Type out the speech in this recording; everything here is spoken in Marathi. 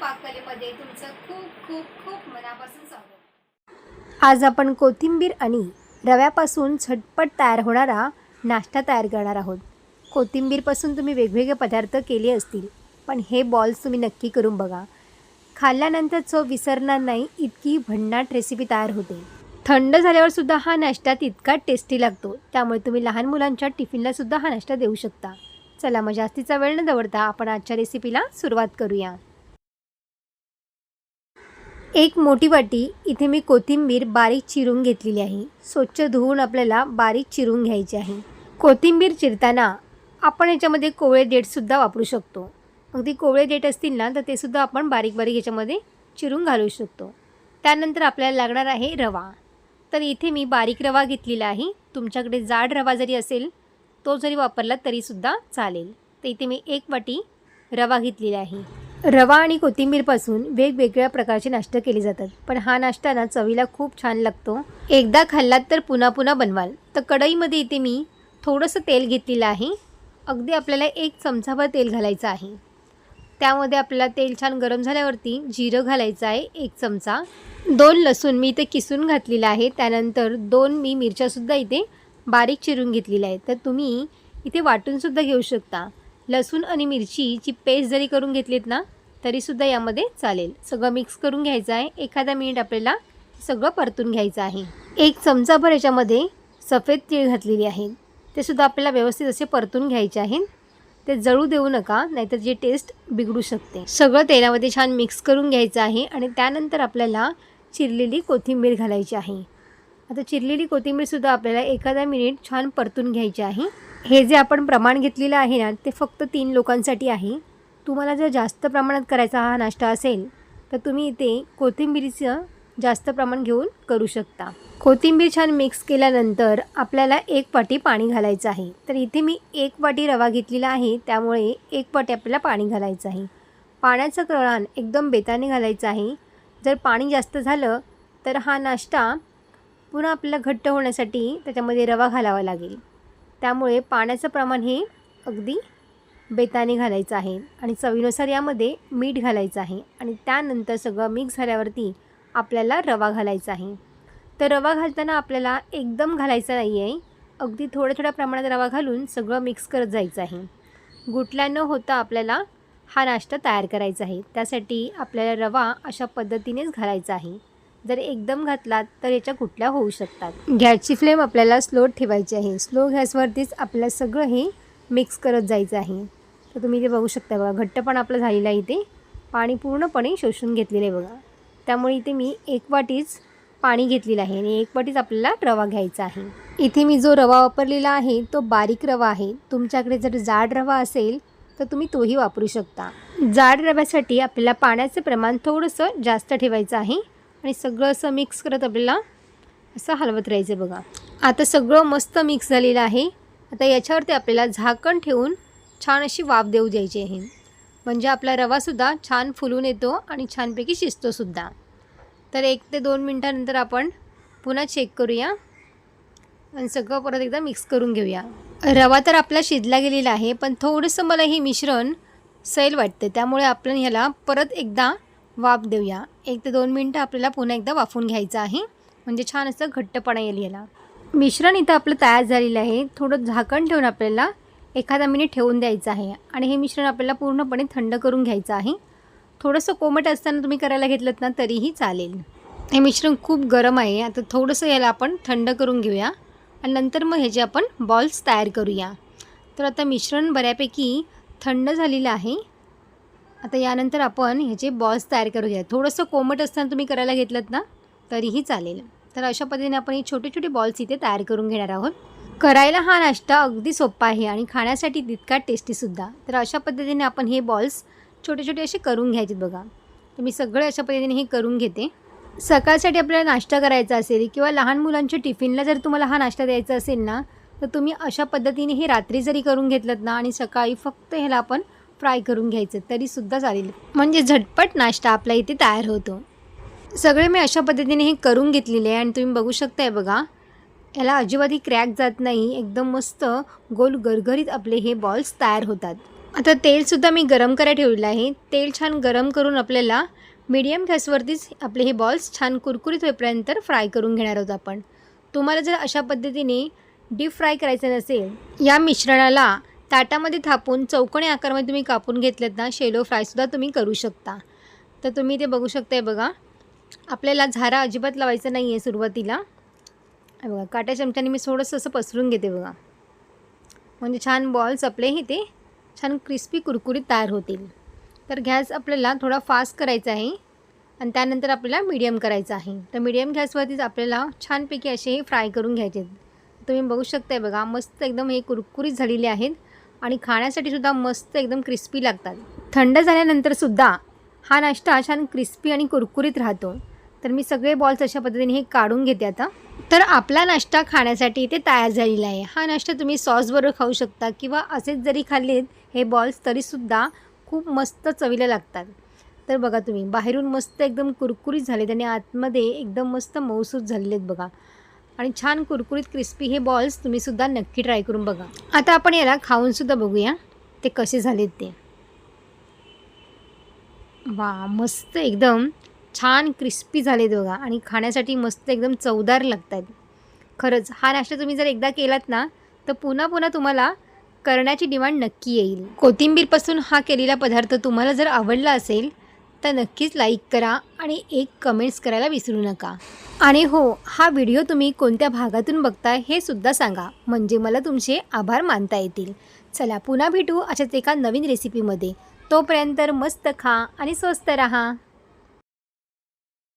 पाककलेमध्ये तुमचं खूप खूप खूप मनापासून स्वागत. आज आपण कोथिंबीर आणि रव्यापासून झटपट तयार होणारा नाश्ता तयार करणार आहोत. कोथिंबीरपासून तुम्ही वेगवेगळे पदार्थ केले असतील पण हे बॉल्स तुम्ही नक्की करून बघा. खाल्ल्यानंतर चव विसरणार नाही इतकी भन्नाट रेसिपी तयार होते. थंड झाल्यावर सुद्धा हा नाश्ता तितका टेस्टी लागतो त्यामुळे तुम्ही लहान मुलांच्या टिफिनला सुद्धा हा नाश्ता देऊ शकता. चला मग जास्तीचा वेळ न दवडता आपण आजच्या रेसिपीला सुरुवात करूया. एक मोठी वाटी इथे मी कोथिंबीर बारीक चिरून घेतलेली आहे. स्वच्छ धुवून आपल्याला बारीक चिरून घ्यायची आहे. कोथिंबीर चिरताना आपण याच्यामध्ये कोवळे देठसुद्धा वापरू शकतो. अगदी कोवळे देठ असतील ना तर ते सुद्धा आपण बारीक बारीक याच्यामध्ये चिरून घालू शकतो. त्यानंतर आपल्याला लागणार आहे रवा. तर इथे मी बारीक रवा घेतलेला आहे. तुमच्याकडे जाड रवा जरी असेल तो जरी वापरला तरीसुद्धा चालेल. तर इथे मी एक वाटी रवा घेतलेला आहे. रवा आणि कोथिंबीरपासून वेगवेगळ्या प्रकारचे नाश्ते केले जातात. पण हा नाश्ता ना चवीला खूप छान लागतो. एकदा खाल्लात तर पुन्हा पुन्हा बनवाल. तर कढईमध्ये इथे मी थोडंसं तेल घेतलेलं आहे. अगदी आपल्याला एक चमचाभर तेल घालायचं आहे. त्यामध्ये आपल्याला तेल छान गरम झाल्यावरती जिरं घालायचं आहे एक चमचा. दोन लसूण मी इथे किसून घातलेलं आहे. त्यानंतर दोन मी मिरच्यासुद्धा इथे बारीक चिरून घेतलेल्या आहेत. तर तुम्ही इथे वाटूनसुद्धा घेऊ शकता. लसूण आणि मिरचीची पेस्ट जरी करून घेतलीत ना तरीसुद्धा यामध्ये चालेल. सगळं मिक्स करून घ्यायचं आहे. एखादा मिनिट आपल्याला सगळं परतून घ्यायचं आहे. एक चमचाभर याच्यामध्ये सफेद तीळ घातलेली आहे. ते सुद्धा आपल्याला व्यवस्थित असे परतून घ्यायचे आहेत ते जळू देऊ नका नाहीतर जे टेस्ट बिघडू शकते. सगळं तेलामध्ये छान मिक्स करून घ्यायचं आहे आणि त्यानंतर आपल्याला चिरलेली कोथिंबीर घालायची आहे. आता चिरलेली कोथिंबीरसुद्धा आपल्याला एखादा मिनिट छान परतून घ्यायची आहे. हे जे आपण प्रमाण घेतलेलं आहे ना ते फक्त तीन लोकांसाठी आहे. तुम्हाला जर जास्त प्रमाणात करायचा हा नाश्ता असेल तर तुम्ही इथे कोथिंबीरीचं जास्त प्रमाण घेऊन करू शकता. कोथिंबीर छान मिक्स केल्यानंतर आपल्याला एक वाटी पाणी घालायचं आहे. तर इथे मी एक वाटी रवा घेतलेला आहे त्यामुळे एक वाटी आपल्याला पाणी घालायचं आहे. पाण्याचं प्रमाण एकदम बेताने घालायचं आहे. जर पाणी जास्त झालं तर हा नाश्ता पुन्हा आपल्याला घट्ट होण्यासाठी त्याच्यामध्ये रवा घालावा लागेल. त्यामुळे पाण्याचं प्रमाण हे अगदी बेताने घालायचं आहे आणि चवीनुसार यामध्ये मीठ घालायचं आहे आणि त्यानंतर सगळं मिक्स झाल्यावरती आपल्याला रवा घालायचा आहे. तर रवा घालताना आपल्याला एकदम घालायचा नाही आहे अगदी थोड्या थोड्या प्रमाणात रवा घालून सगळं मिक्स करत जायचं आहे. गुटल्या न होता आपल्याला हा नाश्ता तयार करायचा आहे. त्यासाठी आपल्याला रवा अशा पद्धतीनेच घालायचा आहे. जर एकदम घातलात तर याच्या कुठल्या होऊ शकतात? गॅसची फ्लेम आपल्याला स्लो ठेवायची आहे. स्लो गॅसवरतीच आपल्याला सगळं हे मिक्स करत जायचं आहे. तर तुम्ही ते बघू शकता बघा घट्टपण आपलं झालेलं आहे इथे. पाणी पूर्णपणे शोषून घेतलेलं आहे बघा. त्यामुळे इथे मी एक वाटीच पाणी घेतलेलं आहे आणि एक वाटीच आपल्याला रवा घ्यायचा आहे. इथे मी जो रवा वापरलेला आहे तो बारीक रवा आहे. तुमच्याकडे जर जाड रवा असेल तर तुम्ही तोही वापरू शकता. जाड रव्यासाठी आपल्याला पाण्याचं प्रमाण थोडंसं जास्त ठेवायचं आहे. आणि सगळं असं मिक्स करत आपल्याला असं हलवत राहायचं बघा. आता सगळं मस्त मिक्स झालेलं आहे. आता याच्यावरती आपल्याला झाकण ठेवून छान अशी वाफ देऊ द्यायची आहे. म्हणजे आपला रवासुद्धा छान फुलून येतो आणि छानपैकी शिजतोसुद्धा तर एक ते दोन मिनटानंतर आपण पुन्हा चेक करूया. आणि सगळं परत एकदा मिक्स करून घेऊया. रवा तर आपला शिजला गेलेला आहे पण थोडंसं मला हे मिश्रण सैल वाटते त्यामुळे आपण ह्याला परत एकदा वाफ देऊया. एक ते दोन मिनटं आपल्याला पुन्हा एकदा वाफून घ्यायचं आहे. म्हणजे छान असं घट्टपणा येईल याला. मिश्रण इथं आपलं तयार झालेलं आहे. थोडं झाकण ठेवून आपल्याला एखादा मिनिट ठेवून द्यायचं आहे. आणि हे मिश्रण आपल्याला पूर्णपणे थंड करून घ्यायचं आहे. थोडंसं कोमट असताना तुम्ही करायला घेतलं ना तरीही चालेल. हे मिश्रण खूप गरम आहे. आता थोडंसं याला आपण थंड करून घेऊया. आणि नंतर मग ह्याचे आपण बॉल्स तयार करूया. तर आता मिश्रण बऱ्यापैकी थंड झालेलं आहे. आता यानंतर आपण ह्याचे बॉल्स तयार करूया थोडंसं कोमट असताना तुम्ही करायला घेतलं ना तरीही चालेल. तर अशा पद्धतीने आपण हे छोटे छोटे बॉल्स इथे तयार करून घेणार आहोत. करायला हा नाश्ता अगदी सोपा आहे आणि खाण्यासाठी तितका टेस्टीसुद्धा तर अशा पद्धतीने आपण हे बॉल्स छोटे छोटे असे करून घ्यायचे बघा. तर मी सगळे अशा पद्धतीने हे करून घेते. सकाळसाठी आपल्याला नाश्ता करायचा असेल किंवा लहान मुलांच्या टिफिनला जर तुम्हाला हा नाश्ता द्यायचा असेल ना तर तुम्ही अशा पद्धतीने हे रात्री जरी करून घेतलं ना आणि सकाळी फक्त ह्याला आपण फ्राय करून घ्यायचं तरीसुद्धा चालेल. म्हणजे झटपट नाश्ता आपल्या इथे तयार होतो. सगळे मी अशा पद्धतीने हे करून घेतलेले आहे आणि तुम्ही बघू शकताय बघा. याला अजिबातही क्रॅक जात नाही एकदम मस्त गोल गरगरीत आपले हे बॉल्स तयार होतात. आता तेलसुद्धा मी गरम करायला ठेवलेलं आहे. तेल छान गरम करून आपल्याला मीडियम गॅसवरतीच आपले हे बॉल्स छान कुरकुरीत होईपर्यंत फ्राय करून घेणार आहोत आपण. तुम्हाला जर अशा पद्धतीने डीप फ्राय करायचं नसेल या मिश्रणाला ताटामध्ये थापून चौकणी आकारामध्ये तुम्ही कापून घेतलेत ना शेलो फ्रायसुद्धा तुम्ही करू शकता. तर तुम्ही ते बघू शकताय बघा. आपल्याला झारा अजिबात लावायचं नाही आहे सुरुवातीला बघा काट्या चमच्याने मी थोडंसं असं पसरून घेते बघा. म्हणजे छान बॉल्स आपले ते छान क्रिस्पी कुरकुरीत तयार होतील. तर गॅस आपल्याला थोडा फास्ट करायचा आहे. आणि त्यानंतर आपल्याला मीडियम करायचं आहे. तर मीडियम गॅसवरतीच आपल्याला छानपैकी असे हे फ्राय करून घ्यायचे आहेत तुम्ही बघू शकताय बघा मस्त एकदम हे कुरकुरीत झालेले आहेत. आणि खाण्यासाठी सुद्धा मस्त एकदम क्रिस्पी लागतात. थंड झाल्यानंतरसुद्धा हा नाश्ता छान क्रिस्पी आणि कुरकुरीत राहतो. तर मी सगळे बॉल्स अशा पद्धतीने हे काढून घेते आता. तर आपला नाश्ता खाण्यासाठी इथे तयार झालेला आहे. हा नाश्ता तुम्ही सॉसबरोबर खाऊ शकता किंवा असेच जरी खाल्लेत हे बॉल्स तरीसुद्धा खूप मस्त चवीला लागतात. तर बघा तुम्ही बाहेरून मस्त एकदम कुरकुरीत झालेत आणि आतमध्ये एकदम मस्त मऊसूस झालेले आहेत बघा. आणि छान कुरकुरीत क्रिस्पी हे बॉल्स तुम्हीसुद्धा नक्की ट्राय करून बघा. आता आपण याला खाऊनसुद्धा बघूया ते कसे झालेत ते. वा मस्त एकदम छान क्रिस्पी झालेत बघा आणि खाण्यासाठी मस्त एकदम चवदार लागत आहेत खरंच हा नाश्ता तुम्ही जर एकदा केलात ना तर पुन्हा पुन्हा तुम्हाला करण्याची डिमांड नक्की येईल. कोथिंबीरपासून हा केलेला पदार्थ तुम्हाला जर आवडला असेल तर नक्कीच लाईक करा आणि एक कमेंट्स करायला विसरू नका. आणि हो हा व्हिडिओ तुम्ही कोणत्या भागातून बघताय हे सुद्धा सांगा. म्हणजे मला तुमचे आभार मानता येतील. चला पुन्हा भेटू अशाच एका नवीन रेसिपीमध्ये तोपर्यंत मस्त खा आणि स्वस्त रहा.